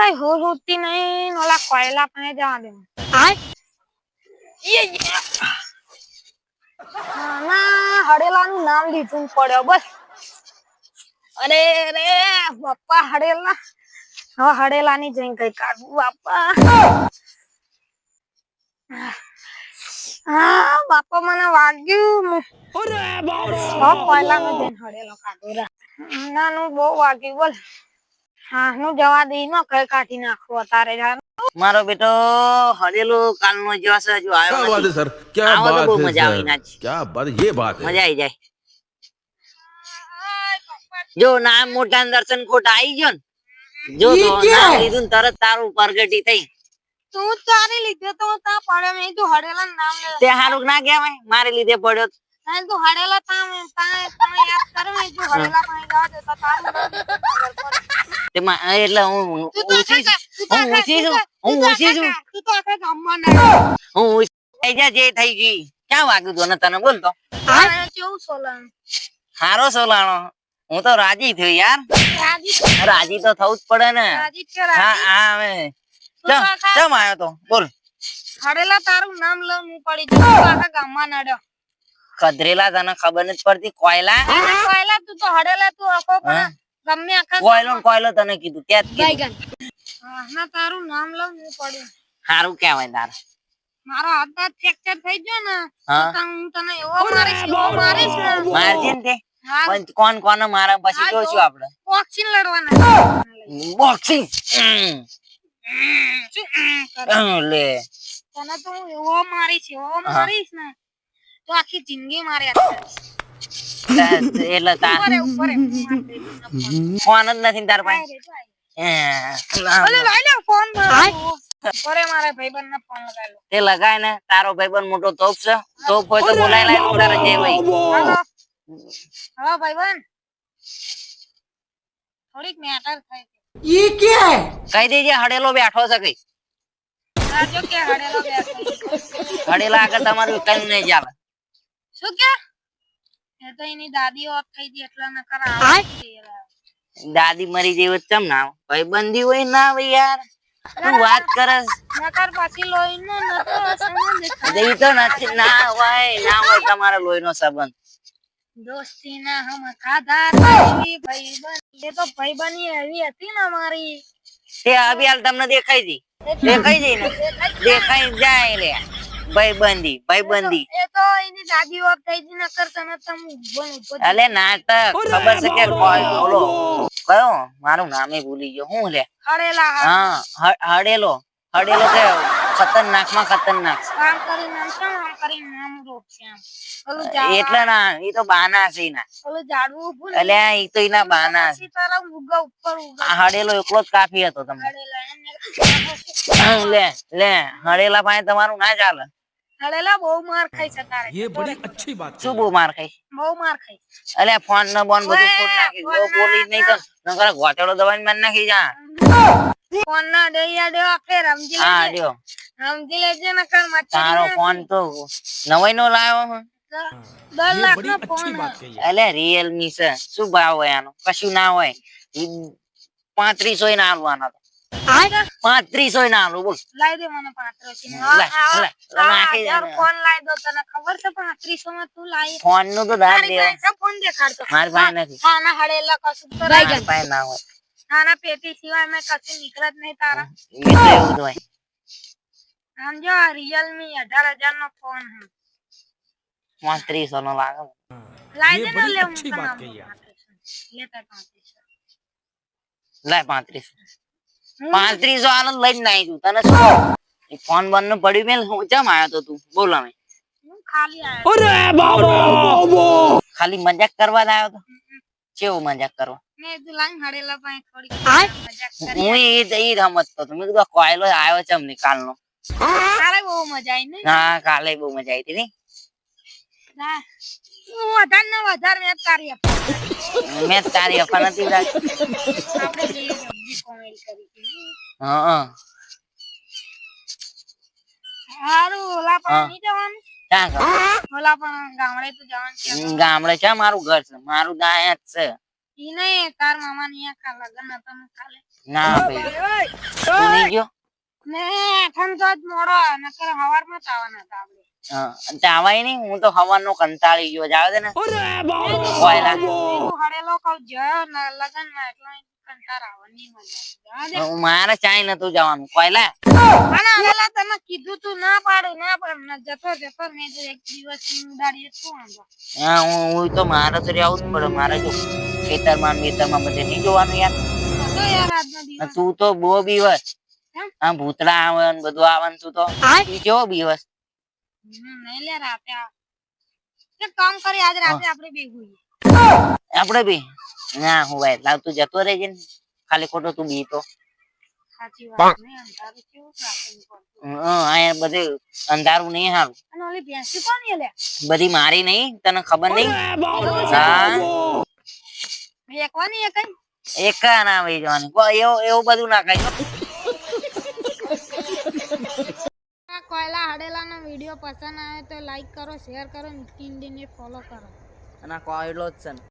કઈ હોર હોતી નહીં ઓલા કોયલા પણ જવા દે. યે યે. નાના હડેલાનું નામ લીધું પડ્યો બસ. અરે રે બાપા હડેલા. હવે હડેલાની જઈને કઈ કાઢવું બાપા. હા બાપા મને વાગ્યું. હવે કોયલાનું જઈને હડેલો કાઢું નાનું બહુ વાગ્યું બોલ. હા હું જવા દઈ નો કઈ કાઢી નાખવું અત્યારે જા મારો બેટો હરેલો કાલનો જેવા છે હજુ क्या આવ્યો बात है નથી सर क्या આવો તો बात બહુ है મજા આવી सर નાચ. क्या बात ये बात है મજા આવી જાય જો નામ મોટા ને દર્શન કોટ આવી ગયો ને જો તો નામ લીધું ને તરત તારું પ્રગટી થઈ તું તારી લીધે તો તા પડે મેં તું હડેલા નામ લે તે હારું ના કહેવાય મારે લીધે પડ્યો તો. અને તું હડેલા તા તા તમે યાદ કરે મેં તું હડેલા પાસે જવા દે તો તારું નામ ખબર પડે. એટલે હું તું તો ઊંચી છું. આખા- હું છું. હું છું. હું થઈ જા થઈ ગઈ. ક્યાં વાગ્યું તું તને? બોલ તો. સારો હારો સોલાણો. હું તો રાજી થયો યાર. રાજી? તો થવું જ પડે ને. હા હા હવે. ચમ આવ્યો તો? બોલ. હડેલા તારું નામ લઉં હું પડી જઉં. આખા ગામમાં નડ્યો. કદરેલા તને ખબર નથી પડતી કોયલા? કોયલા તું તો હડેલા તું આખો પણ ગમે આખા કોયલો ને કોયલો તને કીધું ના તારું નામ લઉં હું પડ્યું કહેવાય તારે. મારો હાથ હાથ ફ્રેક્ચર થઈ ગયો ને હા. તો હું તને એવો મારીશ એવો મારીશ ને. મારજે ને તે. પણ કોણ કોને મારે? પછી જોઈશું જો. આપણે. બોક્સિંગ લડવાના. બોક્સિંગ શું? કરે? લે. તને તો હું એવો મારીશ એવો મારીશ ને તો આખી જિંદગી. તા- એટલે. ફોન જ મોટો તોપ છે તોપ હોય તો બોલાય લાય તારે જે ભાઈ હા દેજે હડેલો બેઠો છે કઈ હડેલો આગળ તમારું કઈ નહીં ચાલે શું કે એ તો એની દાદી ઓફ થઈ ગઈ એટલે નકર આવે જ છે યાર. દાદી મરી જેવી ચમ ના ભાઈ બંધી હોય ના આવે યાર. તું વાત કરસ નકર પાછી લોહીનો નતો સંબંધ. એ તો નથી ના હોય ના હોય તમારો લોહીનો સંબંધ. દોસ્તીના હમ ખાધા એવી ભાઈબંધ. એ તો ભાઈબંધી એવી હતી ને અમારી. તે આવી હાલ તમને દેખાઈ દી દેખાઈ જઈ ને? દેખાઈ જાય લે ભાઈ બંધી ભાઈ બંધી એ તો એની દાદી ઓફ થઈ ગઈ નકર તને તમ હું ઊભો ને ઊભો જ અલે નાટક ખબર છે કે કોઈ બોલો. કયો? મારું નામે ભૂલી ગયો. હું લે? હડેલા હા હડેલો હડેલો કે ખતરનાકમાં ખતરનાક. કામ કરી આમ કેમ આમ કરી નામ રોકશે છે ઓલું એટલે ના એ તો બાના છે એના. ઓલું ઝાડવું ઉભું એટલે એ તો એના બાના છે. તારા ઉગા ઉપર ઉગા હડેલો એકલો જ કાફી હતો તમને. લે લે હડેલા પાસે તમારું ના ચાલે. હળેલા બહુ માર ખાઈ છે તારે ये बड़ी अच्छी बात શું બહુ માર ખાઈ બહુ માર ખાઈ અલે ફોન ને બોન બધું ઓય, ફોડ નાખી ફોન જો બોલી નહીં તો નકર ગોચડો દબાઈને મારી નાખી જા ફોન ના દઈયા દેવા ફેર સમજી હા લેજે લ્યો સમજી લેજે નકર મચ્છી તારો ફોન તો નવાઈ નો લાવ્યો હું દસ ये લાખ बड़ी નો अच्छी ફોન बात कही है અલે રિયલમી છે શું ભાવ હોય આનો કશું ના હોય પાંત્રીસો ના હાલવાના પાંત્રીસો રિયલમી અઢાર હજાર નો. ફોન પાંત્રીસો નો લાગે. લાઈ દે લાય પાંત્રીસો. પાંત્રીસો આનંદ લઈને નાઈ તું તને શું ફોન બંધનું પડ્યું મેં હું ચમ આવ્યો તો તું? બોલ અમે ખાલી મજાક કરવા જ આવ્યો તો? કેવો મજાક કરવા? હું એ જ હતો. મેં કીધું કોયલો આવ્યો છે અમને કાલનો? તારે બહુ મજા આવી ને હા કાલે બહુ મજા આવી હતી નહીં ના. હું વધારે વધારે મેં તારી આપી. મેં જ તારી અફા નથી કોમેડી કરી હતી. હા હા. હારું ઓલા પણ નહીં જવાનું? ક્યાં ઓલા પણ ગામડે તો જવાનું છે. ગામડે છે મારું ઘર છે. મારું દાયા જ છે. ઈ નહીં તાર મામા ની લગન હતા કાલે. ના ભાઈ. તું નહીં ગયો? ને તો જ મોડો નકર હવારમાં આવવાના હતા આપણે. હા, આવાય નહીં હું તો હવાનો કંટાળી ગયો જાવ ને. મારે ચાય નતું જવાનું. કોયલા તને કીધું તું ના પાડું ના પાડું. ને જતો જતો મેં તો એક દિવસ ઉડાડીએ શું હા હું હું તો મારે તો રહેવું જ પડે. મારે જો ખેતરમાં મેતરમાં બધે નહીં જોવાનું યાર. તું તો બહુ બીવસ કેમ? આ ભૂતડા આવે ને બધું આવે ને તું. તો ઈ કેવો બીવસ નહીં લે રાતે એક કામ કરી આજ રાતે આપણે ભેગું આપડે બી? ના હું ભાઈ લાવ તું જતો રહેજે ને. ખાલી ખોટો તું બી તો સાચી વાત નહીં અંધારું કેવું રાતે નીકળતું. બધે અંધારું નહીં હારું. અને ઓલી ભેંસી કોની લે? બધી મારી નહીં તને ખબર નહીં? હા વેકવાની એ એક ના એવું એવું બધું ના કઈ. આ કોયલા વીડિયો પસંદ આવે તો લાઈક કરો શેર કરો ને ફોલો કરો. અને કોયલો જ છે